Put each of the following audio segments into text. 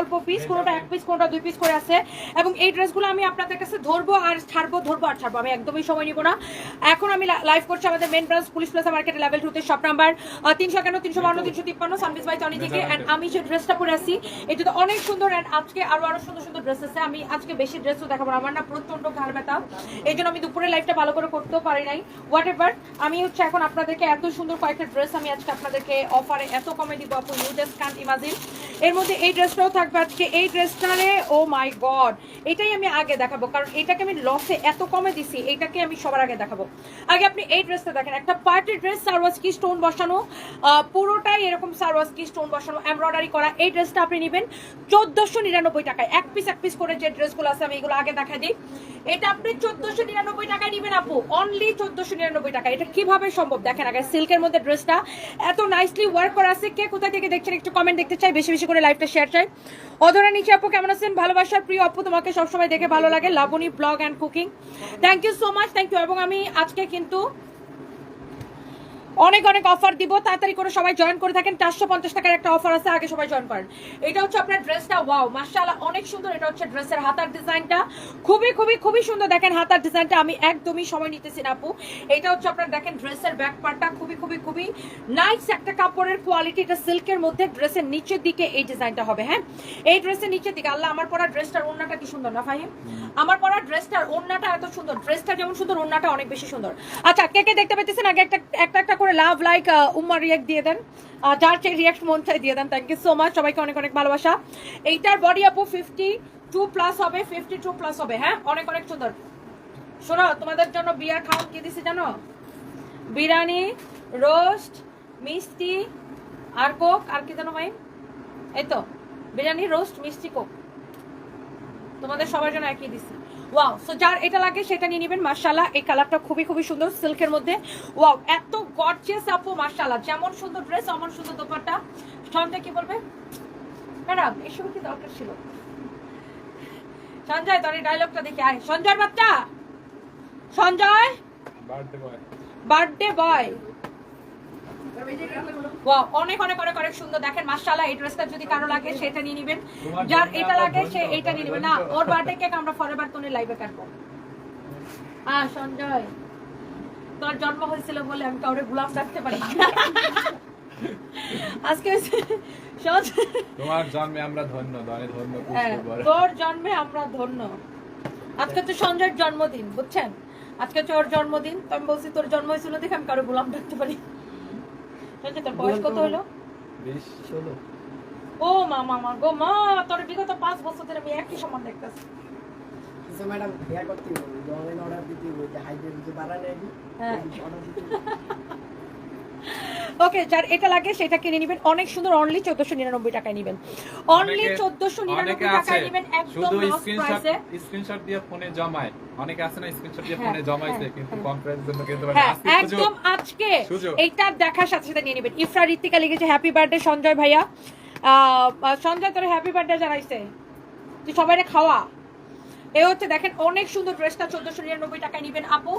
অল্প পিস কোনোটা এক পিস কোনোটা দুই পিস করে আছে। এবং এই ড্রেসগুলো আমি আপনাদের কাছে ধরবো আর ছাড়বো, ধরবো আর ছাড়বো। আমি একদমই সময় নিব না। এখন আমি লাইভ করছি আমাদের main branch police plaza market level টুতে শপ নাম্বার তিনশো একান্ন, তিনশো বান্ন তিনশো তিপ্পান্ন সানবিস বাই টনি থেকে। অ্যান্ড আমি যে ড্রেসটা পরে আছি এটা তো অনেক সুন্দর অ্যান্ড আজকে আরও আরও সুন্দর সুন্দর ড্রেস আছে। আমি আজকে বেশি ড্রেসও দেখাবো আমার না প্রচণ্ড ঘাড় ব্যথা। এই জন্য আমি দুপুরে লাইফটা ভালো করে করতেও পারি নাই। হোয়াট এভার আমি হচ্ছে এখন আপনাদেরকে এত সুন্দর কয়েকটা ড্রেস আমি আজকে আপনাদেরকে অফারে এত কমে দিব, আপু ইউ জাস্ট কান্ট ইমাজিন এর মধ্যে এই ড্রেসটাও থাকবে আজকে এই ড্রেসটারে, ও মাই গড, এটাই আমি আগে দেখাবো, কারণ এটাকে আমি লসে এত কমে দিছি এইটাকে আমি সবার আগে দেখাবো। আগে আপনি এই ড্রেসটা দেখেন, একটা পার্টি ড্রেস সারওয়াজ কি স্টোন বসানো? পুরোটাই এরকম সারওয়াজ কি স্টোন বসানো এমব্রয়ডারি করা, এই ড্রেসটা আপনি নেবেন চোদ্দশো নিরানব্বই টাকায়, এক পিস এক পিস করে যে ড্রেসগুলো আছে, আমি এগুলো আগে দেখা দিই। এটা আপনি চোদ্দশো নিরানব্বই টাকায় নেবেন আপু অনলি চোদ্দশো নিরানব্বই টাকা এটা কীভাবে সম্ভব? দেখেন আগে সিল্কের মধ্যে ড্রেসটা এত নাইসলি ওয়ার্ক করা আছে, কে কোথা থেকে দেখছেন একটু কমেন্ট দেখতে চাই, বেশি বেশি করে লাইভটা শেয়ার চাই। অধরা নিচে আপু কেমন আছেন? ভালোবাসার প্রিয় আপু তোমাকে সবসময় দেখে ভালো লাগে। Labani blog and cooking thank you so much thank you এবং আমি আজকে কিন্তু অনেক অনেক অফার দিব। তাড়াতাড়ি করে সবাই জয়েন করে থাকেন। চারশো পঞ্চাশ টাকার একটা অফার আছে আগে সবাই জয়েন করেন। এটা হচ্ছে আপনার ড্রেসটা ওয়াও মার্শাল্লাহ অনেক সুন্দর। এটা হচ্ছে ড্রেসের হাতার ডিজাইনটা খুবই খুবই খুবই সুন্দর দেখেন হাতার ডিজাইনটা আমি একদমই সময় নিতেছি না আপু। এটা হচ্ছে আপনার দেখেন ড্রেসের ব্যাক পার্টটা খুবই খুবই খুবই নাইস একটা কাপড়ের কোয়ালিটি এটা সিল্কের মধ্যে ড্রেসের নিচের দিকে এই ডিজাইনটা হবে হ্যাঁ? এই ড্রেসের নিচের দিকে। আল্লাহ আমার পরা ড্রেসটার ওড়নাটা কি সুন্দর না ফাহিম? আমার পরা ড্রেসটার ওড়নাটা এত সুন্দর। ড্রেসটা যেমন সুন্দর ওড়নাটা অনেক বেশি সুন্দর। আচ্ছা কে কে দেখতে পেতেছেন আগে একটা একটা একটা করে লাভ লাইক উম্মা রিয়াক্ট দিয়ে দেন। যার চেয়ে রিয়াক্ট মন চাই দিয়ে দেন। থ্যাংক ইউ সো মাচ সবাইকে অনেক অনেক ভালোবাসা। এইটার বডি আপু ফিফটি টু প্লাস হবে ফিফটি টু প্লাস হবে হ্যাঁ? অনেক অনেক সুন্দর। শোনো, তোমাদের জন্য বিয়ার খাওয়ান কি দিছি জানো? বিরিয়ানি রোস্ট মিষ্টি আর কোক আর কি জানো ভাই? এই তো, বিরিয়ানি রোস্ট মিষ্টি কোক তোমাদের সবার জন্য একই দিছি। ওয়াও সো যার এটা লাগে সেটা নিয়ে নেবেন মার্শাল্লাহ এই কালারটা খুবই খুবই সুন্দর সিল্কের মধ্যে। ওয়াও এত গর্জিয়াস আপু মার্শাল্লাহ যেমন সুন্দর ড্রেস অমন সুন্দর দোপাট্টা। সঞ্জয় কি বলবে? ম্যাডাম এসব কি দরকার ছিল? সঞ্জয় তোর এই ডায়লগটা দেখে। আয় সঞ্জয় বাচ্চা! সঞ্জয়! বার্থডে বয় ওয়াও অনেক অনেক অনেক অনেক সুন্দর। দেখেন মাশাআল্লাহ এই ড্রেসটা যদি কারও লাগে সেটা নিয়ে নেবেন। যার এটা লাগে সে এইটা নিয়ে নেবেন। না ওর বার্থডে কেক আমরা ফরএভার তোনে লাইভে কাটবো। হ্যাঁ সঞ্জয় তোর জন্ম হয়েছিল বলে আমি কাউরে গোলাম রাখতে পারি আজকে তোমার জন্মে আমরা ধন্য ধনে ধন্য হ্যাঁ। তোর জন্মে আমরা ধন্য। আজকে তো সঞ্জয়ের জন্মদিন বুঝছেন? আজকে ওর জন্মদিন তো আমি বলছি তোর জন্ম হয়েছিল দেখে আমি কারও গোলাম রাখতে পারি সঞ্জয় তোর বয়স কত হলো বিশ ষোলো ও মা মা মা গো মা তোর বিগত পাঁচ বছর ধরে আমি একই সমান দেখতেছি কিছু ম্যাডাম ইয়া করতে হবে অনলাইন অর্ডার দিতে হবে যে হাইড্রেট যে বাড়া নেই হ্যাঁ। অর্ডার দিতে। ওকে যার এটা লাগে সেটা কিনে নেবেন। অনেক সুন্দর অনলি চোদ্দশো নিরানব্বই টাকায় নেবেন। অনলি চোদ্দশো নিরানব্বই টাকায় নেবেন একদম শুধু স্ক্রিনশট প্রাইসে স্ক্রিনশট দিয়ে ফোনে জমায়। অনেকে আছে না স্ক্রিনশট দিয়ে হ্যাঁ, ফোনে জমাইছে হ্যাঁ, কিন্তু হ্যাঁ। জন্য কিন্তু একদম আজকে। এইটা দেখার সাথে সাথে নিয়ে নেবেন। ইফরা ঋতিকা লিখেছে হ্যাপি বার্থডে সঞ্জয় ভাইয়া। আহ, সঞ্জয় তোর হ্যাপি বার্থডে জানাইছে। তুই সবাই খাওয়া। এ হচ্ছে দেখেন, অনেক সুন্দর ড্রেসটা, চোদ্দশো নিরানব্বই টাকায় নিবেন আপু।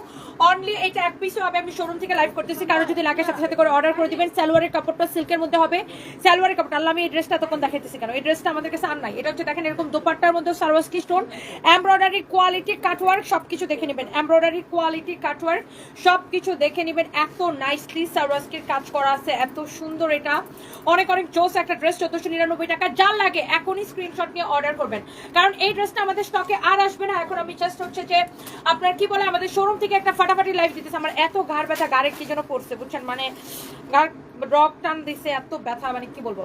অনলি এটা এক পিসও হবে, আমি শোরুম থেকে লাইভ করতেছি। কারও যদি লাগে, সাথে সাথে করে অর্ডার করে দিবেন। সালোয়ারের কাপড়টা সিল্কের মধ্যে হবে। সালোয়ারের কাপড় আল্লাহ, আমি এই ড্রেসটা তখন দেখাইতেছি কেন? এই ড্রেসটা আমাদের কাছে আর নাই। এটা হচ্ছে দেখেন, এরকম দোপাট্টার মধ্যে Swarovski stone embroidery quality cutwork সবকিছু দেখে নেবেন। এমব্রয়ডারি কোয়ালিটি কাটওয়ার্ক সবকিছু দেখে নেবেন। এত নাইসলি সারওয়াস্কির কাজ করা আছে। এত সুন্দর এটা। অনেক অনেক জোস একটা ড্রেস চোদ্দশো নিরানব্বই টাকা। যার লাগে, এখনই স্ক্রিনশট নিয়ে অর্ডার করবেন। কারণ এই ড্রেসটা আমাদের স্টকে আর আসবে না। এখন আমি জাস্ট হচ্ছে যে আপনার কি বলে আমাদের শোরুম থেকে একটা ফাটাফাটি লাইফ দিতেছে। আমার এত ঘাড় ব্যথা গাড়ে কি যেন পড়ছে বুঝছেন? মানে ঘাড় টান দিছে এত ব্যথা মানে কি বলব?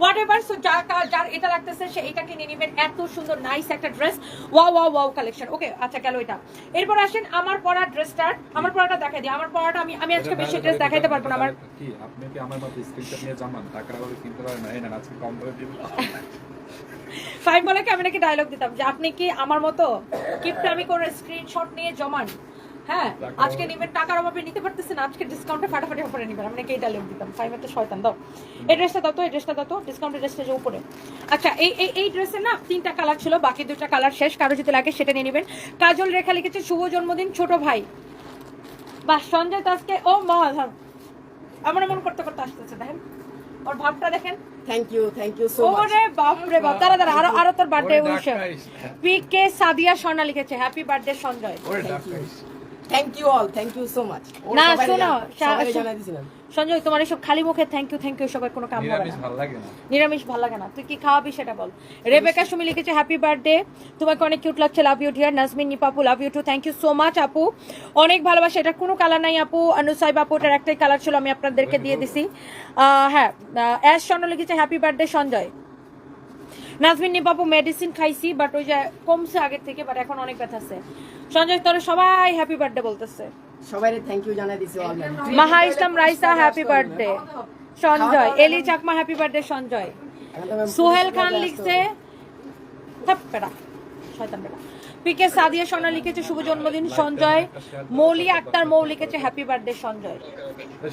হোয়াট এভার সো যার যার এটা লাগতেছে সে এটা কিনে নেবেন। এত সুন্দর নাইস একটা dress wow wow wow collection okay আচ্ছা গেল এটা। এরপর আসেন আমার পরা ড্রেসটার আমার পরাটা দেখাই দিই। আমার পরাটা আমি আমি আজকে বেশি ড্রেস দেখাইতে পারব না। আমার কি আপনি কি আমার মতো স্ক্রিনশট নিয়ে জমান টাকার কিনতে পারেন? না আজকে কম করে দিন ফাইভ বলে কি আমি নাকি ডায়লগ দিতাম যে আপনি কি আমার মতো কিপটামি করে স্ক্রিনশট নিয়ে জমান? হ্যাঁ আজকে। নেবেন, টাকার অভাবে নিতে পারতেছেন, আজকে ডিসকাউন্টে ফাটাফাটি অফারে নেবেন। আমি নাকি এই ডায়লগ দিতাম। ফাইভ তো শয়তান, দাও। এই ড্রেসটা দাও তো, এই ড্রেসটা দাও তো ডিসকাউন্টের ড্রেসটা যে উপরে। আচ্ছা এই এই এই ড্রেসের না তিনটা কালার ছিল, বাকি দুটা কালার শেষ। কারও যদি লাগে সেটা নিয়ে নেবেন। কাজল রেখা লিখেছে, শুভ জন্মদিন, ছোট ভাই। বা সঞ্জয় তো ও মা আমার মন করতে করতে আসতেছে, দেখেন। ওর ভাবটা দেখেন। Thank you thank you so much ওরে বাপ রে বাপ দাঁড়া দাঁড়া আরও আরও তোর birthday wish. P K Sadia সোনা লিখেছে হ্যাপি বার্থডে সঞ্জয়. ওরে doctor thank you all thank you so much না, শোনো, সঞ্জয় তোমার এসব খালি মুখে থ্যাংক ইউ থ্যাংক ইউ সবার কোনো কাম হবে নিরামিষ না ভালো লাগে না। নিরামিষ ভালো লাগে না। তুই কি খাওয়াবি সেটা বল। রেবেকা সুমি লিখেছে হ্যাপি বার্থডে তোমাকে অনেক কিউট লাগছে love you dear Nazmin নিপাপু love you too thank you so much আপু। অনেক ভালোবাসা। এটা কোনো কালার নাই আপু। অনুসাই বাপু এটার একটাই কালার ছিল আমি আপনাদেরকে দিয়ে দিছি। আহ, হ্যাঁ অ্যাশ স্বর্ণ লিখেছে হ্যাপি বার্থডে সঞ্জয়। নাজমিন নিপাপু মেডিসিন খাইছি বাট ওই যে কমছে আগের থেকে বাট এখন অনেক ব্যথা আছে। সঞ্জয় তোরা সবাই হ্যাপি বার্থডে বলতেছে। সবাই থ্যাংক ইউ জানাই দিছি all Maha Islam Raisa happy birthday Sanjay Eli Chakma happy birthday Sanjay. Sohel Khan লিখছে থাপ্পেরা শয়তান বেটা। পিকে সাদিয়া সোনা লিখেছে শুভ জন্মদিন সঞ্জয়। মৌলি আক্তার মৌ লিখেছে হ্যাপি বার্থডে সঞ্জয়।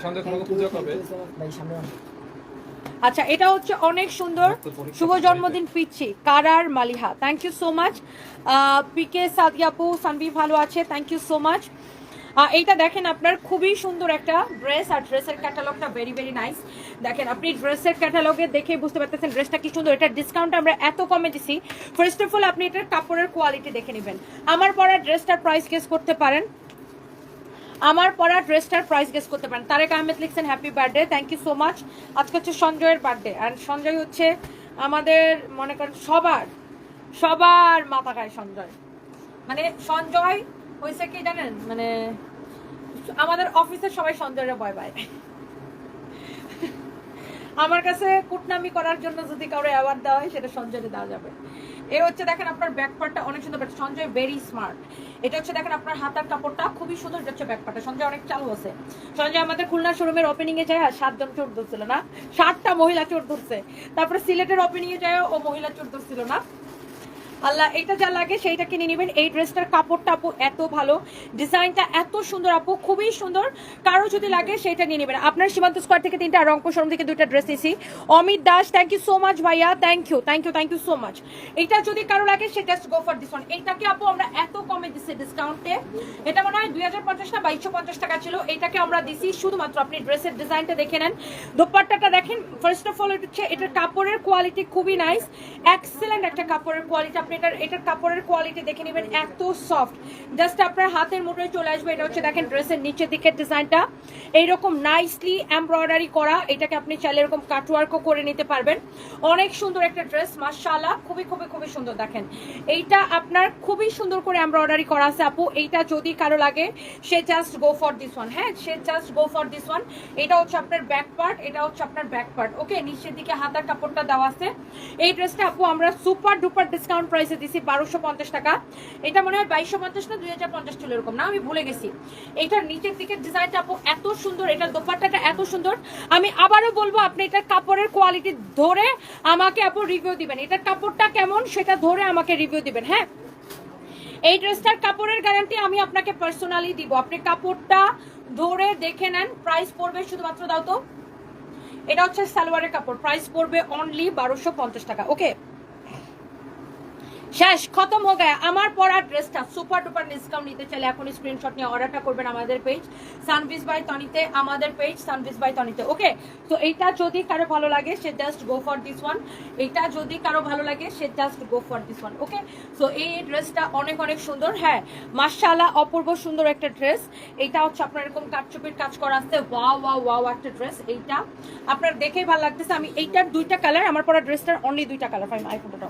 সঞ্জয় তোমাকে পুজো কবে? ভাই সামনে আন। আচ্ছা এটা হচ্ছে অনেক সুন্দর। শুভ জন্মদিন পিচ্ছি কারার Maliha. Thank you so much PK সাদিয়াপু Sanvi ভালো আছে থ্যাংক ইউ সো মাচ এইটা দেখেন আপনার খুবই সুন্দর একটা ড্রেস আর ড্রেসের ক্যাটালগটা ভেরি ভেরি নাইস দেখেন আপনি ড্রেসের ক্যাটালগে দেখে বুঝতে পারতেছেন ড্রেসটা কি সুন্দর এটা ডিসকাউন্ট আমরা এত কমে দিছি। ফার্স্ট অফ অল আপনি এটার কাপড়ের কোয়ালিটি দেখে নেবেন। আমার পরা ড্রেসটার প্রাইস গেস করতে পারেন। আমার পরা ড্রেসটার প্রাইস গেস করতে পারেন। তারেক আহমেদ লিখছেন happy birthday thank you so much আজকে হচ্ছে সঞ্জয়ের বার্থডে আর সঞ্জয় হচ্ছে আমাদের, মনে করেন, সবার সবার মাথা খায় সঞ্জয়। মানে সঞ্জয় হয়েছে কি জানেন? মানে আমাদের অফিসের সবাই সঞ্জয়ের ভয় পায়। আমার কাছে কুটনামি করার জন্য যদি কারও অ্যাওয়ার্ড দেওয়া হয়, সেটা সঞ্জয়কে দেওয়া যাবে। এ হচ্ছে দেখেন আপনার ব্যাকপার্টটা অনেক সুন্দর but সঞ্জয় ভেরি স্মার্ট এটা হচ্ছে দেখেন আপনার হাতার কাপড়টা খুবই সুন্দর হচ্ছে ব্যাকপার্টটা সঞ্জয় অনেক চালু আছে। সঞ্জয় আমাদের খুলনা শোরুমের ওপেনিং এ যায় সাতজন চোর ধরছিল না? সাতটা মহিলা চোর ধরছে। তারপরে সিলেটের ওপেনিং এ যায় ও মহিলা চোর ধরছিল না? আল্লাহ, এটা যা লাগে সেইটা কিনে নেবেন। এই ড্রেসটার কাপড়টা আপু এত ভালো। ডিজাইনটা এত সুন্দর আপু, খুবই সুন্দর। কারও যদি লাগে সেটা নিয়ে নেবেন। আপনার সীমান্ত স্কোয়ার থেকে তিনটা, রংপুর শোরুম থেকে দুইটা ড্রেস নিয়েছি Amit Das thank you so much ভাইয়া। Thank you thank you thank you so much এটা যদি কারও লাগে, সেটা গো ফর দিস ওয়ান এইটাকে আপু আমরা এত কমে দিচ্ছি ডিসকাউন্টে এটা মনে হয় দুই হাজার পঞ্চাশ না, বাইশশো পঞ্চাশ টাকা ছিল। এটাকে আমরা দিছি শুধুমাত্র আপনি ড্রেসের ডিজাইনটা দেখে নেন। দোপাট্টাটা দেখেন ফার্স্ট অফ অল হচ্ছে, এটার কাপড়ের কোয়ালিটি খুবই নাইস এক্সেলেন্ট একটা কাপড়ের কোয়ালিটি আপনি এটার এটার কাপড়ের কোয়ালিটি দেখে নেবেন, এত সফট জাস্ট আপনার হাতের মুঠোয় চলে আসবে, এটা হচ্ছে দেখেন ড্রেসের নিচের দিকের ডিজাইনটা এইরকম নাইসলি এমব্রয়ডারি করা, এটাকে আপনি চাইলে এরকম কাটওয়ার্কও করে নিতে পারবেন। অনেক সুন্দর একটা ড্রেস মাশাআল্লাহ, খুবই খুবই খুবই সুন্দর, দেখেন। এইটা আপনার খুবই সুন্দর করে এমব্রয়ডারি করা আছে, আপু। এইটা যদি কারও লাগে, সে just go for this one হ্যাঁ? সে just go for this one এটা হচ্ছে আপনার ব্যাক পার্ট এটা হচ্ছে আপনার ব্যাক পার্ট ওকে নিচের দিকে হাতার কাপড়টা দেওয়া আছে। এই ড্রেসটা আপু, আমরা সুপার ডুপার ডিসকাউন্ট প্রাইসে দিছি বারোশো পঞ্চাশ টাকা। এটা মনে হয় বাইশশো পঞ্চাশ না দুই হাজার পঞ্চাশ ছিল এরকম না? আমি ভুলে গেছি। এইটার নিচের দিকে ডিজাইনটা আপু এত সুন্দর এটার দোপাট্টাটা এত সুন্দর। আমি আবারও বলব, আপনি এটার কাপড়ের কোয়ালিটি ধরে আমাকে আপু রিভিউ দিবেন। এটার কাপড়টা কেমন সেটা ধরে আমাকে রিভিউ দিবেন হ্যাঁ? এই ড্রেসটার কাপড়ের গ্যারান্টি আমি আপনাকে পার্সোনালি দিব। আপনি কাপড়টা ধরে দেখে নেন প্রাইস পড়বে শুধুমাত্র দাও তো। এটা হচ্ছে সালোয়ারের কাপড় প্রাইস পড়বে অনলি বারোশো টাকা ওকে শেষ, খতম হয়ে গেছে। আমার পরা ড্রেসটা সুপার ডুপার ডিসকাউন্ট নিতে চাইলে এখন স্ক্রিনশট নিয়ে অর্ডারটা করবেন আমাদের পেজ সানভিস বাই তনিতে আমাদের পেজ সানভিস বাই তনিতে ওকে তো এইটা যদি কারও ভালো লাগে, সে just go for this one এইটা যদি কারও ভালো লাগে, সে just go for this one okay so এই ড্রেসটা অনেক অনেক সুন্দর হ্যাঁ? মার্শাল্লাহ অপূর্ব সুন্দর একটা ড্রেস। এইটা হচ্ছে আপনার এরকম কাটচুপির কাজ করা আছে। ওয়াও ওয়াও ওয়াও একটা ড্রেস এইটা। আপনার দেখেই ভালো লাগতেছে। আমি এইটার দুইটা কালার আমার পরা ড্রেসটার অনলি দুইটা কালার ফাইন আইফোনটা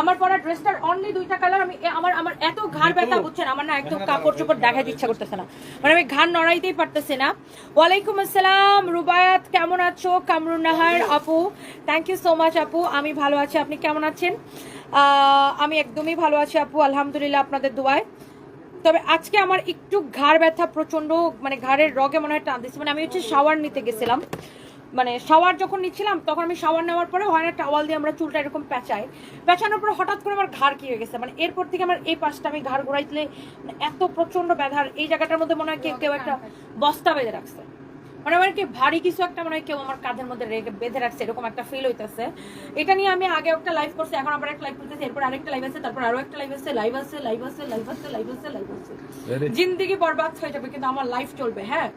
আমার পরা ড্রেসটার অনলি দুইটা কালার আমি আমার আমার এত ঘাড় ব্যথা বুঝছেন আমার না একদম কাপড় চোপড় দেখাতে ইচ্ছা করতেছে না। মানে আমি ঘাড় নড়াইতেই পারতেছি না। ওয়ালাইকুম আসসালাম রুবায়াত কেমন আছো? কামরুন নাহার আপু থ্যাংক ইউ সো মাচ আপু আমি ভালো আছি আপনি কেমন আছেন? আমি একদমই ভালো আছি আপু আলহামদুলিল্লাহ আপনাদের দোয়ায়। তবে আজকে আমার একটু ঘাড় ব্যথা প্রচণ্ড মানে ঘাড়ের রগে মনে হয় টান দিচ্ছে মানে আমি হচ্ছে শাওয়ার নিতে গেছিলাম। মানে শাওয়ার যখন নিচ্ছিলাম তখন আমি শাওয়ার নেওয়ার পরে হয় না টাওয়াল দিয়ে আমরা চুলটা এরকম পেঁচাই। পেঁচানোর পরে হঠাৎ করে আমার ঘাড় কি হয়ে গেছে। মানে এরপর থেকে আমার এই পাশটা আমি ঘাড় ঘোরাইতে মানে এত প্রচণ্ড ব্যথার এই জায়গাটার মধ্যে মনে হয় কেউ কেউ একটা বস্তা বেঁধে রাখছে। মানে আমার কি ভারী কিছু একটা মনে হয় কেউ আমার কাঁধের মধ্যে রেখে বেঁধে রাখছে এরকম একটা ফিল হইতেছে। এটা নিয়ে আমি আগে একটা লাইভ করছি এখন আবার একটা লাইভ করতেছি এরপর আরেকটা লাইভ আছে তারপর আরও একটা লাইভ আছে লাইভ আছে লাইভ আছে লাইভ আছে লাইভ আছে লাইভ আছে? জিন্দিগি বরবাদ হয়ে যাবে কিন্তু আমার লাইফ চলবে হ্যাঁ?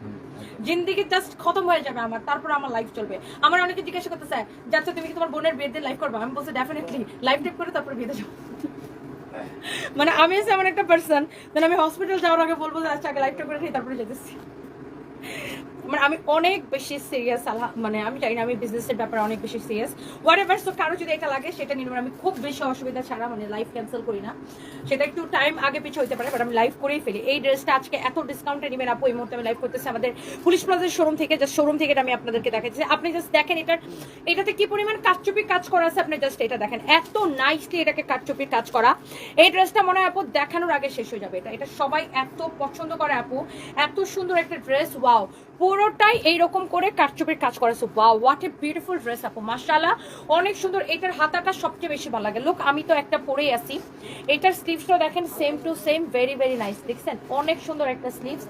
জিন্দিগি জাস্ট খতম হয়ে যাবে আমার, তারপর আমার লাইফ চলবে। আমার অনেকে জিজ্ঞাসা করতে চায়, যাচ্ছে, তুমি কি তোমার বোনের বিয়ে দিয়ে লাইফ করবে? আমি বলছি ডেফিনেটলি লাইফ টাইপ করে তারপর বিয়ে যাব। মানে আমি এমন একটা পার্সন মানে আমি হসপিটাল যাওয়ার আগে বলব যে আচ্ছা আগে লাইফ টেপ করে খেয়ে তারপরে যেতেছি। মানে আমি অনেক বেশি সিরিয়াস আল্লাহ মানে আমি জানি না, আমি বিজনেসের ব্যাপারে অনেক বেশি সিরিয়াস হোয়াট এভার সো কারও যদি এটা লাগে, সেটা নিয়ে আমি খুব বেশি অসুবিধা ছাড়া মানে লাইফ ক্যান্সেল করি না। সেটা একটু টাইম আগে পিছু হতে পারে বাট আমি লাইভ করেই ফেলি। এই ড্রেসটা আজকে এত ডিসকাউন্টে নেবেন আপু, এই মুহূর্তে আমি লাইভ করতেছি। আমাদের পুলিশ প্লাজার শোরুম থেকে জাস্ট শোরুম থেকে আমি আপনাদেরকে দেখাচ্ছি। আপনি জাস্ট দেখেন এটার এটাতে কি পরিমাণ কাটচুপি কাজ করা আছে, আপনি জাস্ট এটা দেখেন। এত নাইসলি এটাকে কাটচুপির কাজ করা। এই ড্রেসটা মনে হয় আপু, দেখানোর আগে শেষ হয়ে যাবে এটা। এটা সবাই এত পছন্দ করে আপু। এত সুন্দর একটা ড্রেস ওয়াও পুরোটাই এইরকম করে কাটচুপির কাজ করেছে wow what a beautiful dress আপু, মাশাআল্লাহ। অনেক সুন্দর, এটার হাতাটা সবচেয়ে বেশি ভালো লাগে। লোক আমি তো একটা পরেই আছি। এটার স্লিভসটা দেখেন same to same very very nice দেখছেন? অনেক সুন্দর একটা স্লিভস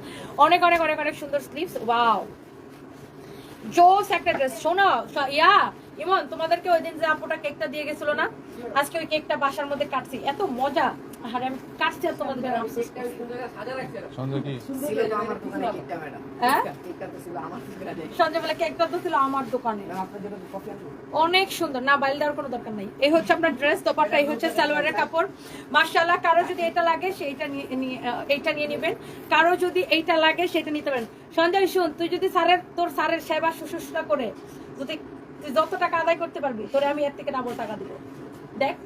অনেক অনেক অনেক অনেক সুন্দর স্লিভস ওয়াও জোস একটা ড্রেস শোনো ইয়া, ইমন, তোমাদেরকে ওই দিন যে আপুটা কেকটা দিয়ে গেছিল না, আজকে ওই কেকটা বাসার মধ্যে কাটছি, এত মজা। হ্যাঁ? অনেক সুন্দর। না বাইল দেওয়ার কোনো দরকার নাই। এই হচ্ছে আপনার ড্রেস দোপাট্টা এই হচ্ছে সালোয়ারের কাপড়। মার্শাল্লাহ কারও যদি এটা লাগে সেইটা নিয়ে নিয়ে- এইটা নিয়ে নেবেন। কারও যদি এইটা লাগে সেটা নিতে পারেন। সঞ্জয় শুন তুই যদি স্যারের তোর স্যারের সেবা শুশ্রূষা করে যদি তুই যত টাকা আদায় করতে পারবি তোরে আমি এর থেকে ডাবল টাকা দিব। দেখ।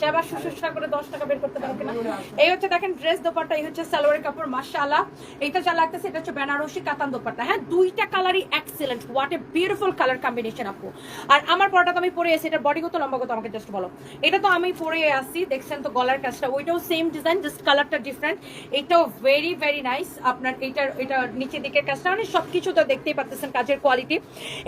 সেবা করে দশ টাকা বের করতে এই হচ্ছে দেখেন ড্রেস এই হচ্ছে কাপড় যা লাগতেছে, এটা হচ্ছে বেনারসি কাতান হ্যাঁ দুইটা কালারই excellent what a beautiful colour combination আপু। আর আমার পরাটা তো আমি পরে এটা আমাকে জাস্ট বলো। এটা তো আমি পরে আসি দেখছেন তো গলার কাজটা। ওইটাও সেম ডিজাইন জাস্ট কালারটা ডিফারেন্ট এটাও ভেরি ভেরি নাইস আপনার এটার এটা নিচের দিকের কাজটা মানে সবকিছু তো দেখতেই পাচ্ছেন কাজের কোয়ালিটি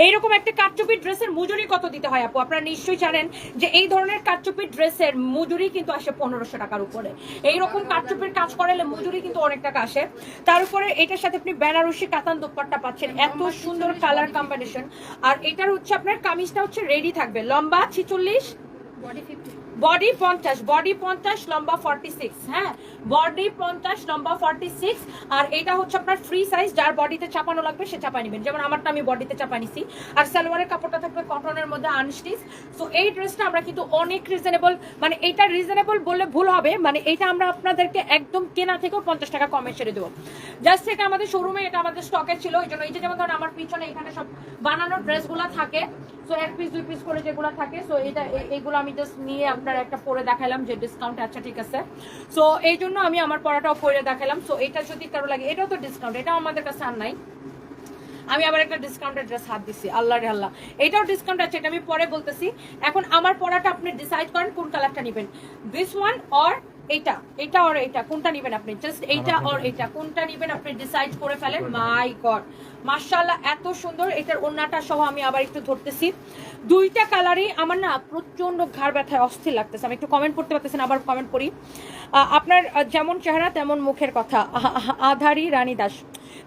এইরকম একটা কাটচুপি ড্রেসের মজুরি কত দিতে হয়, আপু? আপনারা নিশ্চয়ই জানেন যে এই ধরনের কাটচুপি ড্রেসের মজুরি কিন্তু আসে পনেরোশো টাকার উপরে। এইরকম কাঠচুপের কাজ করালে মজুরি কিন্তু অনেক টাকা আসে। তার উপরে এটার সাথে আপনি বেনারসি কাতান দোপাট্টা পাচ্ছেন। এত সুন্দর কালার কম্বিনেশন আর এটার হচ্ছে আপনার কামিজটা হচ্ছে রেডি থাকবে। লম্বা ছিচল্লিশ? বডি পঞ্চাশ। বডি পঞ্চাশ লম্বা ফর্টি সিক্স হ্যাঁ? বডি পঞ্চাশ লম্বা ফর্টি সিক্স আর এটা হচ্ছে আপনার ফ্রি সাইজ যার বডিতে চাপানো লাগবে, সে চাপাই নেবেন। যেমন আমারটা আমি বডিতে চাপা নিছি আর সালোয়ারের কাপড়টা থাকবে কটনের মধ্যে আনস্টিচ তো এই ড্রেসটা আমরা কিন্তু অনেক রিজনেবল মানে এটা রিজনেবল বললে ভুল হবে মানে এটা আমরা আপনাদেরকে একদম কেনা থেকেও পঞ্চাশ টাকা কমে ছেড়ে দেবো। জাস্ট এটা আমাদের শোরুমে এটা আমাদের স্টকে ছিল, এই জন্য এই যেমন ধরুন আমার পিছনে এখানে সব বানানো ড্রেসগুলো থাকে সো এক পিস দুই পিস করে যেগুলো থাকে সো এটা এইগুলো আমি জাস্ট নিয়ে আপনার একটা পরে দেখালাম যে ডিসকাউন্ট আচ্ছা ঠিক আছে। সো এই জন্য আমি আমার পড়াটাও পরে দেখালাম। সো এটা যদি কারও লাগে, এটাও তো ডিসকাউন্ট এটাও আমাদের কাছে আর নাই। আমি আবার একটা ডিসকাউন্টের ড্রেস হাত দিছি, আল্লাহ রে আল্লাহ। এটাও ডিসকাউন্ট আছে, এটা আমি পরে বলতেছি। এখন আমার পড়াটা আপনি ডিসাইড করেন কোন কালারটা নেবেন। দিস ওয়ান অর এইটা এটা অর এইটা কোনটা নেবেন আপনি? জাস্ট এইটা অর এইটা কোনটা নেবেন আপনি ডিসাইড করে ফেলেন? মাই গড মার্শাল্লাহ এত সুন্দর এটার ওন্নাটা সহ আমি আবার একটু ধরতেছি। দুইটা কালারই আমার না প্রচণ্ড ঘাড় ব্যথায় অস্থির লাগতেছে। আমি একটু কমেন্ট করতে পারতেছেন আবার কমেন্ট করি। আপনার যেমন চেহারা তেমন মুখের কথা। Adhari Rani Das.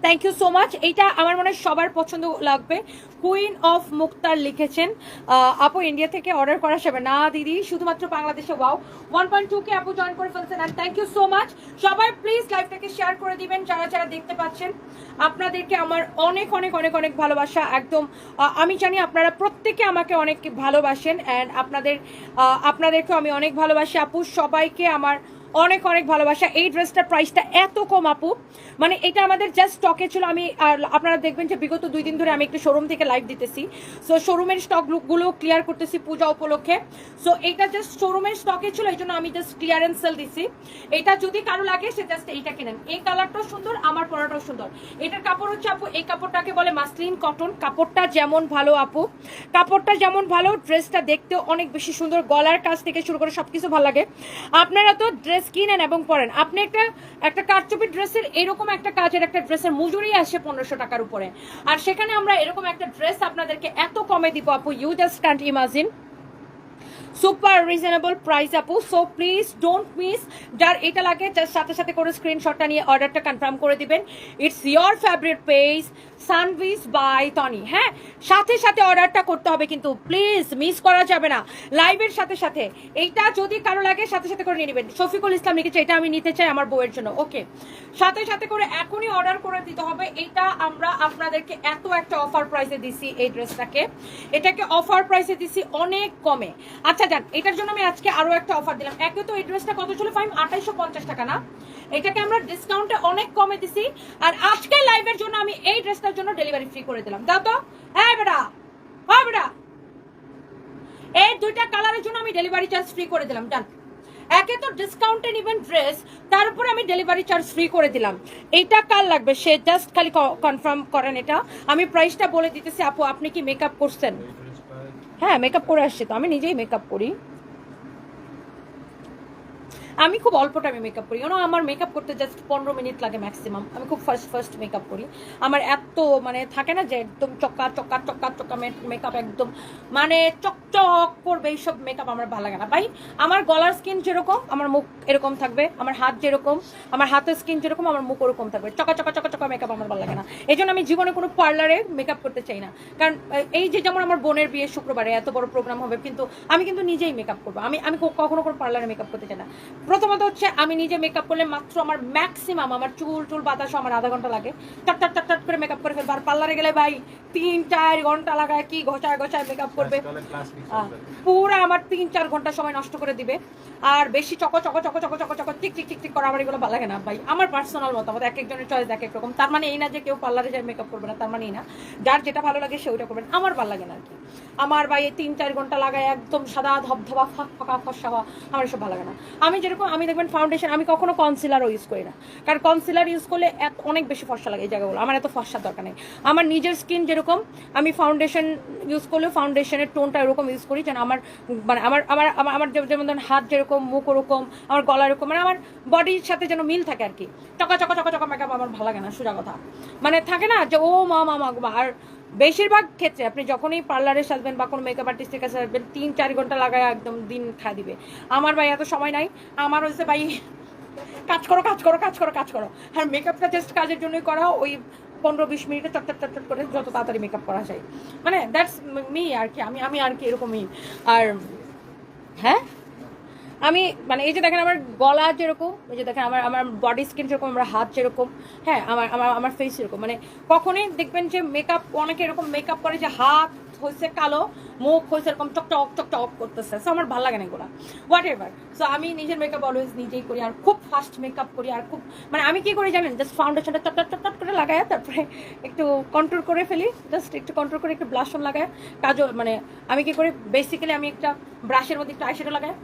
Thank you so much এইটা আমার মনে সবার পছন্দ লাগবে। কুইন অফ মুক্তার লিখেছেন। আপু ইন্ডিয়া থেকে অর্ডার করা যাবে। না, দিদি, শুধুমাত্র বাংলাদেশে wow one point two K আপু জয়েন করে ফেলছেন। And thank you so much সবাই প্লিজ লাইভটাকে শেয়ার করে দিবেন। যারা যারা দেখতে পাচ্ছেন, আপনাদেরকে আমার অনেক অনেক অনেক অনেক ভালোবাসা। একদম আমি জানি আপনারা প্রত্যেকে আমাকে অনেক ভালোবাসেন। অ্যান্ড আপনাদের আপনাদেরকেও আমি অনেক ভালোবাসি। আপু, সবাইকে আমার অনেক অনেক ভালোবাসা। এই ড্রেসটার প্রাইসটা এত কম, আপু। মানে এটা আমাদের জাস্ট স্টকে ছিল। আমি, আর আপনারা দেখবেন যে বিগত দুই দিন ধরে আমি একটু শোরুম থেকে লাইভ দিতেছি। সো শোরুমের স্টকগুলো ক্লিয়ার করতেছি পূজা উপলক্ষে। সো এটা জাস্ট শোরুমের স্টকে ছিল, এই জন্য আমি জাস্ট ক্লিয়ারেন্স সেল দিছি। এটা যদি কারও লাগে, সে জাস্ট এইটা কেনেন। এই কালারটাও সুন্দর, আমার পরাটাও সুন্দর। এটার কাপড় হচ্ছে, আপু, এই কাপড়টাকে বলে মাসলিন কটন কাপড়টা যেমন ভালো, আপু। কাপড়টা যেমন ভালো ড্রেসটা দেখতেও অনেক বেশি সুন্দর। গলার কাজ থেকে শুরু করে সবকিছু ভালো লাগে। আপনারা তো ড্রেস কিনেন এবং পরেন। আপনি একটা একটা কারচুপি ড্রেসের এরকম একটা কাজের একটা ড্রেসের মজুরি আসে পনেরোশো টাকার উপরে। আর সেখানে আমরা এরকম একটা ড্রেস আপনাদেরকে এত কমে দিব আপু you just can't imagine super reasonable price আপু। সো প্লিজ ডোন্ট মিস যার এটা লাগে, যার সাথে সাথে করে স্ক্রিনশটটা নিয়ে অর্ডারটা কনফার্ম করে দিবেন। It's your favourite page Sanvis by Tony হ্যাঁ? সাথে সাথে অর্ডারটা করতে হবে কিন্তু প্লিজ মিস করা যাবে না। লাইভের সাথে সাথে। এইটা যদি কারও লাগে, সাথে সাথে করে নিয়ে নেবেন। শফিকুল ইসলাম লিখেছে, এটা আমি নিতে চাই আমার বউয়ের জন্য। ওকে সাথে সাথে করে এখনই অর্ডার করে দিতে হবে। এটা আমরা আপনাদেরকে এত একটা অফার প্রাইসে দিছি এই ড্রেসটাকে এটাকে অফার প্রাইসে দিছি অনেক কমে। আচ্ছা যান এটার জন্য আমি আজকে আরও একটা অফার দিলাম। একে তো এই ড্রেসটা কত? ছিল ফাইম আঠাইশো পঞ্চাশ টাকা না? এটাকে আমরা ডিসকাউন্টে অনেক কমে দিছি। আর আজকে লাইভের জন্য আমি এই ড্রেসটার জন্য ডেলিভারি ফ্রি করে দিলাম। দাও তো। হ্যাঁ বেটা। হ্যাঁ বেটা। এই দুইটা কালারের জন্য আমি ডেলিভারি চার্জ ফ্রি করে দিলাম। ডান। একে তো ডিসকাউন্টে নিবেন ড্রেস তার উপরে আমি ডেলিভারি চার্জ ফ্রি করে দিলাম। এইটা কার লাগবে? সে জাস্ট খালি কনফার্ম করেন এটা। আমি প্রাইসটা বলে দিতেছি, আপু, আপনি কি মেকআপ করছেন? হ্যাঁ মেকআপ করে আসছি তো আমি নিজেই মেকআপ করি। আমি খুব অল্প টাইমে মেকআপ করি। কেন আমার মেকআপ করতে জাস্ট পনেরো মিনিট লাগে ম্যাক্সিমাম আমি খুব ফার্স্ট ফার্স্ট মেকআপ করি। আমার এত মানে থাকে না যে একদম চক্কা চক্কা চক্কা চক্কা মেকআপ একদম মানে চকচক করবে এইসব মেকআপ আমার ভালো লাগে না। ভাই, আমার গলার স্কিন যেরকম, আমার মুখ এরকম থাকবে। আমার হাত যেরকম, আমার হাতের স্কিন যেরকম, আমার মুখ ওরকম থাকবে। চকা চকা চকা চকা মেকআপ আমার ভালো লাগে না। এই জন্য আমি জীবনে কোনো পার্লারে মেকআপ করতে চাই না। কারণ এই যে যেমন আমার বোনের বিয়ে শুক্রবারে, এত বড় প্রোগ্রাম হবে, কিন্তু আমি কিন্তু নিজেই মেকআপ করব। আমি আমি কখনো কোনো পার্লারে মেকআপ করতে চাই না। প্রথমত হচ্ছে আমি নিজে মেকআপ করলে মাত্র আমার ম্যাক্সিমাম আমার চুল টুল বাতাস আমার আধা ঘণ্টা লাগে। টাট টাট টাট টাট করে মেকআপ করে ফেলব। আর পার্লারে গেলে ভাই তিন চার ঘণ্টা লাগায় কি ঘষায় ঘষায় মেকআপ করবে। পুরো আমার তিন চার ঘণ্টা সময় নষ্ট করে দিবে। আর বেশি choco choco choco choco choco choco tick tick tick tick করা আমার এগুলো ভালো লাগে না ভাই। আমার পার্সোনাল মতামত এক একজনের চয়েস এক এক রকম। তার মানে এই না যে কেউ পার্লারে যায় মেকআপ করবে না তার মানে এই না। যার যেটা ভালো লাগে সে ওইটা করবেন আমার ভালো লাগে না আর কি। আমার ভাই তিন চার ঘণ্টা লাগায় একদম সাদা ধবধবা ফাঁক ফাঁকা ফসা হওয়া আমার এসব ভালো লাগে না। আমি যেরকম আমি দেখবেন ফাউন্ডেশন আমি কখনো কনসিলারও ইউজ করি না। কারণ কনসিলার ইউজ করলে এত অনেক বেশি ফসা লাগে এই জায়গাগুলো। আমার এত ফসার দরকার নেই। আমার নিজের স্কিন যেরকম আমি ফাউন্ডেশন ইউজ করলেও ফাউন্ডেশনের টোনটা এরকম ইউজ করি যেন আমার মানে আমার আমার আমার যেমন ধরেন হাত যেরকম মুখ ওরকম আমার গলা এরকম মানে আমার বডির সাথে যেন মিল থাকে আর কি। চকা চকা চকা চকা মেকআপ আমার ভালো লাগে না সোজা কথা। মানে থাকে না যে ও মা মা মা, আর বেশিরভাগ ক্ষেত্রে আপনি যখনই পার্লারে সাজবেন বা কোনো মেকআপ আর্টিস্টের কাছে আসবেন তিন, চার ঘণ্টা লাগায় একদম দিন খা দিবে। আমার ভাই এত সময় নাই, আমার হচ্ছে ভাই, কাজ করো কাজ করো কাজ করো কাজ করো। আর মেকআপটা জাস্ট কাজের জন্যই করা, ওই পনেরো, বিশ মিনিটে চট চট চট চট করে যত তাড়াতাড়ি মেকআপ করা যায়। মানে দ্যাটস মি আর কি, আমি আমি আর কি এরকমই। আর হ্যাঁ? আমি মানে এই যে দেখেন আমার গলা যেরকম, এই যে দেখেন আমার আমার বডি স্কিন যেরকম, আমার হাত যেরকম হ্যাঁ আমার আমার আমার ফেস যেরকম মানে কখনোই দেখবেন যে মেকআপ অনেকে এরকম মেকআপ করে যে হাত হয়েছে কালো, মুখ হয়েছে এরকম চকচক চকচক করতেছে সো আমার ভালো লাগে না এগুলো হোয়াট এভার সো আমি নিজের মেকআপ অলওয়েজ নিজেই করি, আর খুব ফাস্ট মেকআপ করি, আর খুব মানে আমি কি করি জানেন জাস্ট ফাউন্ডেশনটা চট চট চট করে লাগায় তারপরে একটু কন্ট্রোল করে ফেলি জাস্ট একটু কন্ট্রোল করে একটু ব্লাশন লাগায় কাজল মানে আমি কি করি বেসিক্যালি আমি একটা ব্রাশের মধ্যে একটু আইশ্যাডো লাগাই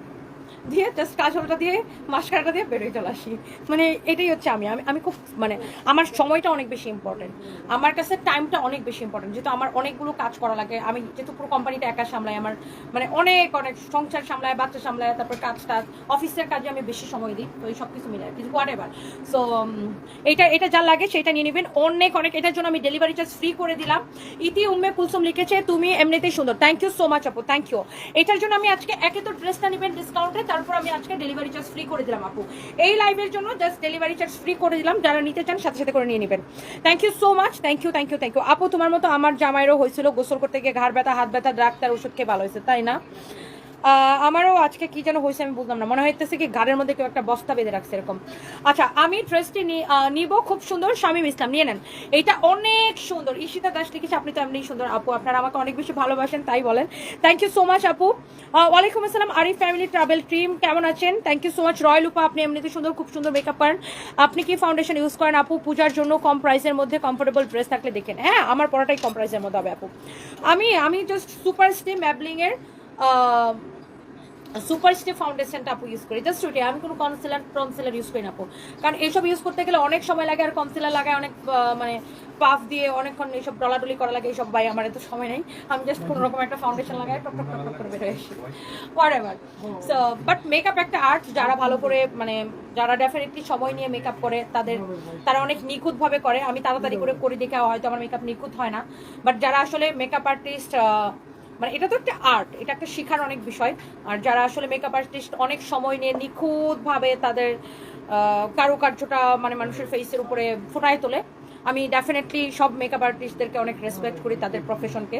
দিয়ে জাস্ট কাজলটা দিয়ে, মাস্কারাটা দিয়ে বেরোয় চলে আসি। মানে এটাই হচ্ছে আমি। আমি আমি খুব মানে আমার সময়টা অনেক বেশি ইম্পর্টেন্ট আমার কাছে টাইমটা অনেক বেশি ইম্পর্টেন্ট যেহেতু আমার অনেকগুলো কাজ করা লাগে, আমি যেহেতু পুরো কোম্পানিটা একা সামলাই, আমার মানে অনেক অনেক সংসার সামলায়, বাচ্চা সামলায়, তারপর কাজ টাজ, অফিসের কাজে আমি বেশি সময় দিই, তো এই সব কিছু মিলে কিছু হোয়াট এভার সো এটা এটা যা লাগে সেটা নিয়ে নেবেন। অনেক অনেক, এটার জন্য আমি ডেলিভারি চার্জ ফ্রি করে দিলাম। ইতি উম্মে কুলসুম লিখেছে, তুমি এমনিতেই সুন্দর। থ্যাংক ইউ সো মাচ আপু। থ্যাংক ইউ এটার জন্য আমি আজকে একে তো ড্রেসটা নেবেন ডিসকাউন্টে তারপর আমি আজকে ডেলিভারি চার্জ ফ্রি করে দিলাম আপু। এই লাইভের জন্য জাস্ট ডেলিভারি চার্জ ফ্রি করে দিলাম, যারা নিতে চান সাথে সাথে করে নিয়ে নেবেন। Thank you so much thank you thank you thank you আপু, তোমার মতো আমার জামাইরও হয়েছিল গোসল করতে গিয়ে ঘাড় ব্যথা, হাত ব্যথা ডাক্তার ওষুধ খেয়ে ভালো হয়েছে, তাই না? আমারও আজকে কি যেন হয়েছে আমি বুঝলাম না। মনে হইতেছে কি গাড়ির মধ্যে কেউ একটা বস্তা বেঁধে রাখছে এরকম। আচ্ছা আমি ড্রেসটি নিব খুব সুন্দর শামীম ইসলাম নিয়ে নেন। এটা অনেক সুন্দর। ঈশিতা দাস লিখেছে আপনি তো এমনি সুন্দর। আপু আপনারা আমাকে অনেক বেশি ভালোবাসেন তাই বলেন। থ্যাংক ইউ সো মাচ আপু। ওয়ালাইকুম আসসালাম আরিফ ফ্যামিলি ট্রাভেল টিম কেমন আছেন? Thank you so much royal উপা আপনি এমনিতে সুন্দর খুব সুন্দর মেকআপ করেন আপনি কি ফাউন্ডেশন ইউজ করেন? আপু পূজার জন্য কম প্রাইসের মধ্যে কমফোর্টেবল ড্রেস থাকলে দেখেন হ্যাঁ আমার পড়াটাই কম প্রাইসের মধ্যে হবে আপু। আমি আমি জাস্ট সুপার স্টে ম্যাবলিং এর আহ, সুপার স্টে ফাউন্ডেশনটা আপু ইউজ করি। জাস্ট ওইটাই, আমি কোনো কনসিলার টনসিলার ইউজ করি না আপু। কারণ এইসব ইউজ করতে গেলে অনেক সময় লাগে আর কনসিলার লাগায় অনেক মানে পাফ দিয়ে অনেকক্ষণ এইসব ডলাডলি করা লাগে, এইসব ভাই আমার এত সময় নেই। আমি জাস্ট কোনো রকম একটা ফাউন্ডেশন লাগাই, টক টক টক করে বেরোয় আসি। Whatever so but makeup একটা আর্ট যারা ভালো করে মানে যারা ডেফিনেটলি সময় নিয়ে মেকআপ করে, তাদের, তারা অনেক নিখুঁতভাবে করে। আমি তাড়াতাড়ি করে করি দেখে হয়তো আমার মেকআপ নিখুঁত হয় না। বাট যারা আসলে মেকআপ আর্টিস্ট মানে এটা তো একটা আর্ট এটা একটা শেখার অনেক বিষয়। আর যারা আসলে মেকআপ আর্টিস্ট অনেক সময় নিয়ে নিখুঁতভাবে তাদের কারুকার্যটা মানে মানুষের ফেসের উপরে ফোটায় তোলে, আমি ডেফিনেটলি সব মেকআপ আর্টিস্টদেরকে অনেক রেসপেক্ট করি তাদের প্রফেশনকে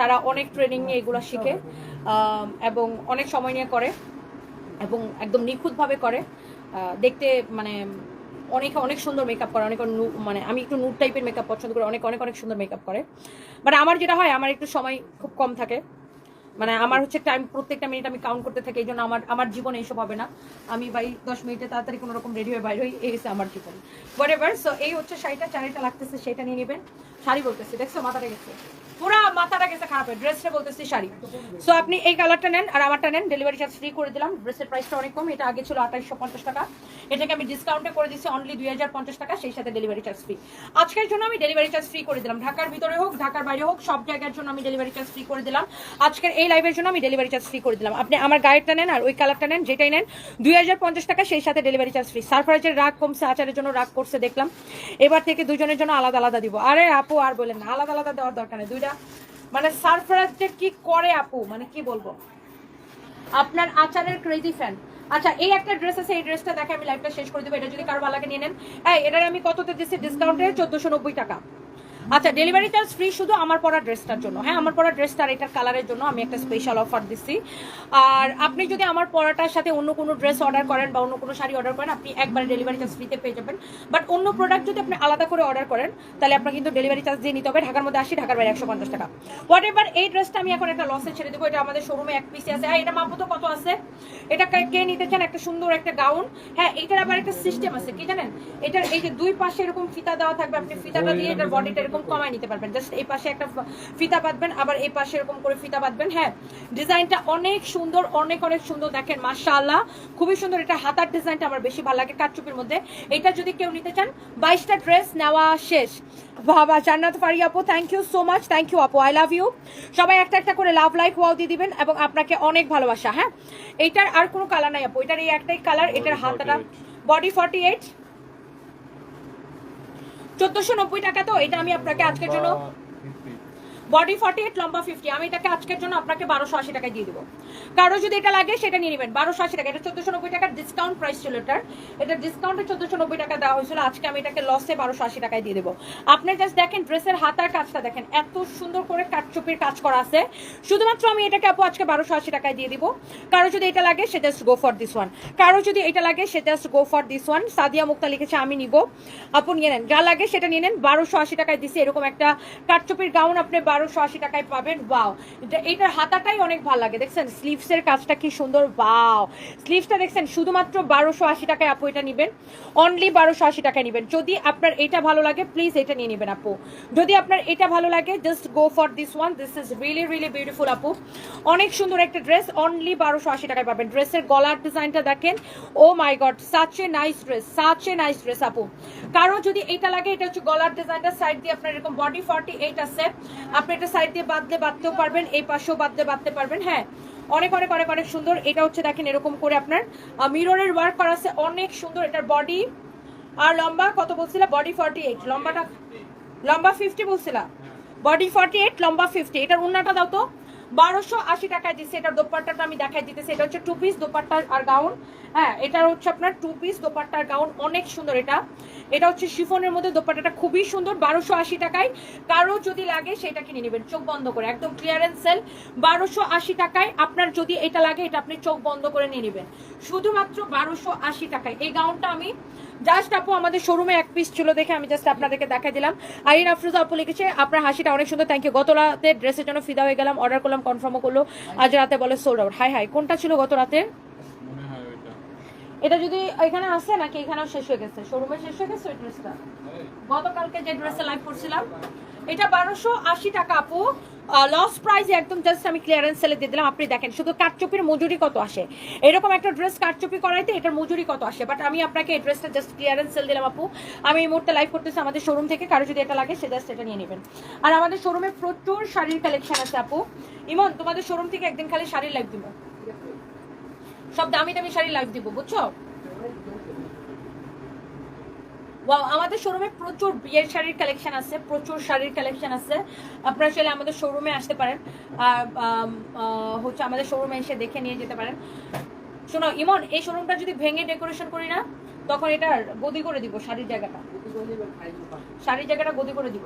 তারা অনেক ট্রেনিং নিয়ে এগুলো শিখে এবং অনেক সময় নিয়ে করে, এবং একদম নিখুঁতভাবে করে। দেখতে মানে অনেকে, অনেক সুন্দর মেকআপ করে, অনেক মানে আমি একটু নুট টাইপের মেকআপ পছন্দ করি, অনেক অনেক অনেক সুন্দর মেকআপ করে। বাট আমার যেটা হয়, আমার একটু সময় খুব কম থাকে। মানে আমার হচ্ছে টাইম প্রত্যেকটা মিনিট আমি কাউন্ট করতে থাকি, এই জন্য আমার আমার জীবনে এইসব হবে না। আমি বাই দশ মিনিটে তাড়াতাড়ি কোনো রকম রেডি হয়ে বাইরে হই, এই আমার জীবন। হোয়াট এভার সো এই হচ্ছে শাড়িটা, চারিটা লাগতেছে, সেটা নিয়ে নেবেন। শাড়ি বলতেছি, দেখছ, মাথাটা গেছে। পুরা মাথাটা গেছে খারাপ ড্রেসটা বলতেছি শাড়ি। সো আপনি এই কালারটা নেন আর আমারটা নেন ডেলিভারি চার্জ ফ্রি করে দিলাম ড্রেসের প্রাইসটা অনেক কম, এটা আগে ছিল আঠাইশশো পঞ্চাশ টাকা। এটাকে আমি ডিসকাউন্টে করে দিচ্ছি অনলি দুই হাজার পঞ্চাশ টাকা, সেই সাথে ডেলিভারি চার্জ ফ্রি আজকের জন্য আমি ডেলিভারি চার্জ ফ্রি করে দিলাম, ঢাকার ভিতরে হোক, ঢাকার বাইরে হোক, সব জায়গার জন্য আমি ডেলিভারি চার্জ ফ্রি করে দিলাম। আজকের এই লাইভের জন্য আমি ডেলিভারি চার্জ ফ্রি করে দিলাম। আপনি আমার গাইডটা নেন আর ওই কালারটা নেন, যেটাই নেন, দুই হাজার পঞ্চাশ টাকা, সেই সাথে ডেলিভারি চার্জ ফ্রি সারফারাজের রাগ কমছে, আচারের জন্য রাগ করছে, দেখলাম। এবার থেকে দুজনের জন্য আলাদা আলাদা দিব। আরে আপু আর বলেন না, আলাদা আলাদা দেওয়ার দরকার নেই। দুইটা মানে সারফারাজ যে কি করে আপু? মানে কি বলব? আপনার আচারের ক্রেজি ফ্যান আচ্ছা এই একটা ড্রেস আছে, এই ড্রেসটা দেখে আমি লাইভটা শেষ করে দেবো। এটা যদি কারও ভালো লাগে, নিয়ে নেন। হ্যাঁ এটার আমি কততে দিচ্ছি? ডিসকাউন্টে চোদ্দোশো নব্বই টাকা। আচ্ছা ডেলিভারি চার্জ ফ্রি শুধু আমার পরা ড্রেসটার জন্য। হ্যাঁ আমার পরা ড্রেসটার এটার কালারের জন্য আমি একটা স্পেশাল অফার দিচ্ছি। আর আপনি যদি আমার পরাটার সাথে অন্য কোনো ড্রেস অর্ডার করেন বা অন্য কোনো শাড়ি অর্ডার করেন আপনি একবারে ডেলিভারি চার্জ ফ্রিতে পেয়ে যাবেন। বাট অন্য প্রোডাক্ট যদি আপনি আলাদা করে অর্ডার করেন তাহলে আপনার কিন্তু ডেলিভারি চার্জ দিয়ে নিতে হবে। ঢাকার মধ্যে আসি ঢাকার বাইরে একশো পঞ্চাশ টাকা। হোয়াট এভার এই ড্রেসটা আমি এখন একটা লসে ছেড়ে দেবো। এটা আমাদের শোরুমে এক পিসে আছে। হ্যাঁ এটা মাপো তো কত আছে? এটা কে- কে নিতে চান একটা সুন্দর একটা গাউন হ্যাঁ এটার আবার একটা সিস্টেম আছে। কি জানেন? এটার এই যে দুই পাশে এরকম ফিতা দেওয়া থাকবে আপনি ফিতাটা দিয়ে এটার বডিটা এরকম কমায় নিতে পারবেন। জাস্ট এই পাশে একটা ফিতা বাঁধবেন আবার এই পাশে এরকম করে ফিতা বাঁধবেন। হ্যাঁ ডিজাইনটা অনেক সুন্দর অনেক অনেক সুন্দর। দেখেন মাশাআল্লাহ খুবই সুন্দর। এটা হাতার ডিজাইনটা আমার বেশি ভালো লাগে কাটচুপির মধ্যে। এটা যদি কেউ নিতে চান বাইশটা ড্রেস নেওয়া শেষ। বাবা জান্নাত ফারি আপু thank you so much thank you আপু আই লাভ ইউ সবাই একটা একটা করে লাভ লাইক ওয়াও দিয়ে দিবেন এবং আপনাকে অনেক ভালোবাসা হ্যাঁ? এইটার আর কোনো কালার নাই আপু। এটার এই একটাই কালার এটার হাতাটা বডি ফর্টি এইট চোদ্দশো নব্বই টাকা তো এটা আমি আপনাকে আজকের জন্য বডি ফর্টি এইট লম্বা ফিফটি আমি এটাকে আজকের জন্য আপনাকে বারোশো আশি টাকায় দিয়ে দেবো। কারও যদি এটা লাগে, সেটা নিয়ে নেবেন। বারোশো আশি টাকা। এটা চোদ্দশো নব্বই টাকার ডিসকাউন্ট প্রাইস ছিল এটার। এটা ডিসকাউন্টে চোদ্দশো নব্বই টাকা দেওয়া হয়েছিল। আজকে আমি এটাকে লসে বারোশো আশি টাকায় দিয়ে দেবো। আপনি জাস্ট দেখেন ড্রেসের হাতার কাজটা দেখেন। এত সুন্দর করে কাটচুপির কাজ করা আছে। শুধুমাত্র আমি এটাকে আপু আজকে বারোশো আশি টাকায় দিয়ে দিব। কারও যদি এটা লাগে, সে just go for this one কারও যদি এটা লাগে, সে just go for this one Sadia Mukta লিখেছে, আমি নিব। আপু নিয়ে নেন। যা লাগে সেটা নিয়ে নেন। বারোশো আশি টাকায় দিছি। এরকম একটা কাটচুপির গাউন আপনি বারোশো আশি টাকায় পাবেন ওয়াও এইটার হাতাটাই অনেক ভালো লাগে। দেখছেন স্লিভসের কাজটা কি সুন্দর ওয়াও স্লিভসটা দেখছেন, শুধুমাত্র বারোশো আশি টাকায় আপু এটা নেবেন অনলি বারোশো আশি টাকায় নেবেন। যদি আপনার এটা ভালো লাগে প্লিজ এটা নিয়ে নেবেন আপু। যদি আপনার এটা ভালো লাগে just go for this one this is really really beautiful আপু। অনেক সুন্দর একটা ড্রেস অনলি বারোশো আশি টাকায় পাবেন। ড্রেসের গলার ডিজাইনটা দেখেন ও my god such a nice dress such a nice dress আপু। কারও যদি এটা লাগে, এটা হচ্ছে গলার ডিজাইনটা সাইড দিয়ে আপনার এরকম বডি ফর্টি এইট আছে আপনি এটা সাইড দিয়ে বাঁধলে বাঁধতেও পারবেন, এই পাশেও বাঁধলে বাঁধতে পারবেন হ্যাঁ। অনেক অনেক অনেক অনেক সুন্দর। এটা হচ্ছে দেখেন এরকম করে আপনার মিররের ওয়ার্ক করা আছে। অনেক সুন্দর এটার বডি আর লম্বা কত বলছিলা? বডি ফর্টি এইট লম্বাটা লম্বা ফিফটি বলছিলা? বডি ফর্টি এইট লম্বা ফিফটি এটার উন্নাটা দাও তো। বারোশো আশি টাকায় দিচ্ছে এটার দোপাট্টাটা আমি দেখাই দিতেছি। এটা হচ্ছে টু পিস দোপাট্টা আর গাউন হ্যাঁ এটার হচ্ছে আপনার টু পিস দোপাট্টার গাউন অনেক সুন্দর এটা। এটা হচ্ছে শিফনের মধ্যে দোপাট্টাটা খুবই সুন্দর, বারোশো আশি টাকায়। কারও যদি লাগে সেটা কিনে নেবেন, চোখ বন্ধ করে, একদম ক্লিয়ারেন্স সেল বারোশো আশি টাকায় আপনার যদি এটা লাগে, এটা আপনি চোখ বন্ধ করে নিয়ে নেবেন। শুধুমাত্র বারোশো আশি টাকায়। এই গাউনটা আমি জাস্ট আপু আমাদের শোরুমে এক পিস ছিল দেখে আমি জাস্ট আপনাদেরকে দেখা দিলাম। আরিন আফরোজা আপু লিখেছে আপনার হাসিটা অনেক সুন্দর থ্যাংক ইউ গত রাতে ড্রেসের জন্য ফিদা হয়ে গেলাম অর্ডার করলাম কনফার্মও করল। আজ রাতে বলে সোল্ড আউট হাই হাই কোনটা ছিল গত রাতে এটা যদি এখানে আসে নাকি এখানেও শেষ হয়ে গেছে? শোরুমে শেষ হয়ে গেছে ওই ড্রেসটা গতকালকে যে ড্রেসে লাইভ করছিলাম এটা বারোশো আশি টাকা, আপু। লস প্রাইসে একদম জাস্ট আমি ক্লিয়ারেন্স সেলে দিয়ে দিলাম। আপনি দেখেন, শুধু কাটচুপির মজুরি কত আসে? এরকম একটা ড্রেস কাটচুপি করাইতে এটার মজুরি কত আসে? বাট আমি আপনাকে এই ড্রেসটা জাস্ট ক্লিয়ারেন্স সেল দিলাম, আপু। আমি এই মুহূর্তে লাইভ করতেছি আমাদের শোরুম থেকে। কারও যদি এটা লাগে, সে জাস্ট এটা নিয়ে নেবেন। আর আমাদের শোরুমে প্রচুর শাড়ির কালেকশন আছে, আপু। ইমন, তোমাদের শোরুম থেকে একদিন খালি শাড়ির লাইভ দিব। সব দামি দামি শাড়ির লাইভ দিব, বুঝছ? Wow, আমাদের শোরুমে প্রচুর বিয়ের শাড়ির কালেকশন আছে প্রচুর শাড়ির কালেকশন আছে। আপনারা চাইলে আমাদের শোরুমে আসতে পারেন। আর হচ্ছে আমাদের শোরুমে এসে দেখে নিয়ে যেতে পারেন। শোনো ইমন এই শোরুমটা যদি ভেঙে ডেকোরেশন করি না তখন এটা গদি করে দিব শাড়ির জায়গাটা। শাড়ির জায়গাটা গদি করে দিব।